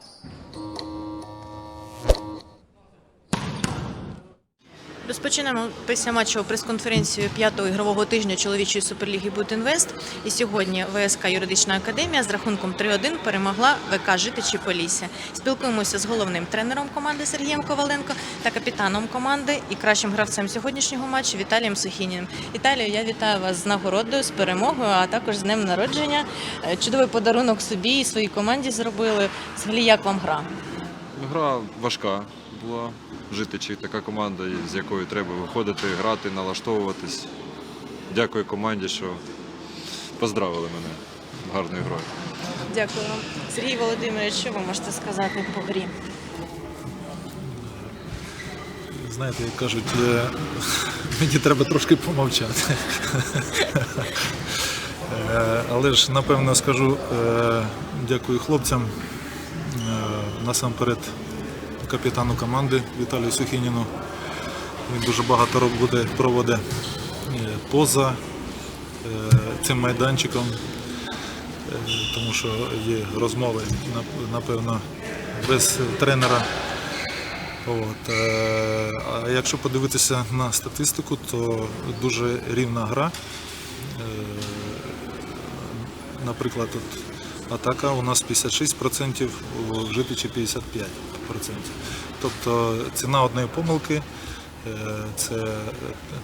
Thank you. Розпочинаємо після матчу прес-конференцію п'ятого ігрового тижня чоловічої суперліги Бутінвест. І сьогодні ВСК Юридична академія з рахунком 3-1 перемогла ВК Житичі Полісся. Спілкуємося з головним тренером команди Сергієм Коваленко та капітаном команди і кращим гравцем сьогоднішнього матчу Віталієм Сухініним. Віталію, я вітаю вас з нагородою, з перемогою, а також з днем народження. Е, Чудовий подарунок собі і своїй команді зробили. Взагалі, як вам гра? Гра важка була. Житичі така команда, з якою треба виходити, грати, налаштовуватись. Дякую команді, що поздравили мене гарною грою. Дякую вам. Сергій Володимирович, що ви можете сказати по грі? Знаєте, як кажуть, е, мені треба трошки помовчати. Е, Але ж напевно скажу е, дякую хлопцям. Насамперед капітану команди Віталію Сухініну. Він дуже багато роботи проводить е, поза е, цим майданчиком, Е, тому що є розмови, напевно, без тренера От, а якщо подивитися на статистику, то дуже рівна гра. Наприклад, от атака у нас 56%, у житичі 55%. Тобто ціна одної помилки е, це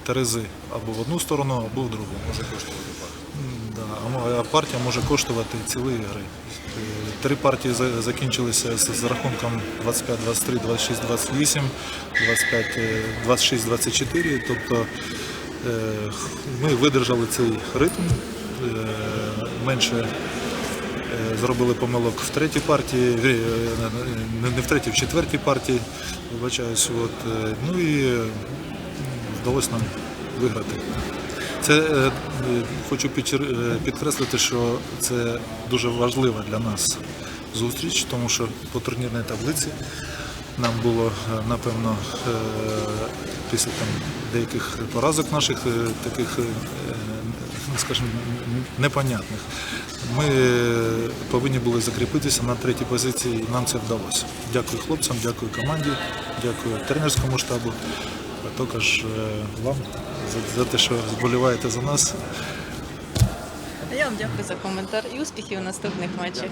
терези або в одну сторону, або в другу. Може коштувати Да, а партія може коштувати цілої гри. Е, Три партії закінчилися з, рахунком 25-23, 26-28, 25-26-24. Тобто е, ми видержали цей ритм, менше зробили помилок в третій партії, е, не- в третій, в четвертій партії, вибачаюсь. От, е, ну і е, вдалося нам виграти. Це е, е, хочу е, підкреслити, що це дуже важлива для нас зустріч, тому що по турнірній таблиці нам було е, напевно е, після там деяких поразок наших е, таких, е, скажімо, непонятних. Ми повинні були закріпитися на третій позиції, і нам це вдалося. Дякую хлопцям, дякую команді, дякую тренерському штабу, а також е, вам за те, що вболіваєте за нас. Я вам дякую за коментар і успіхів у наступних матчах.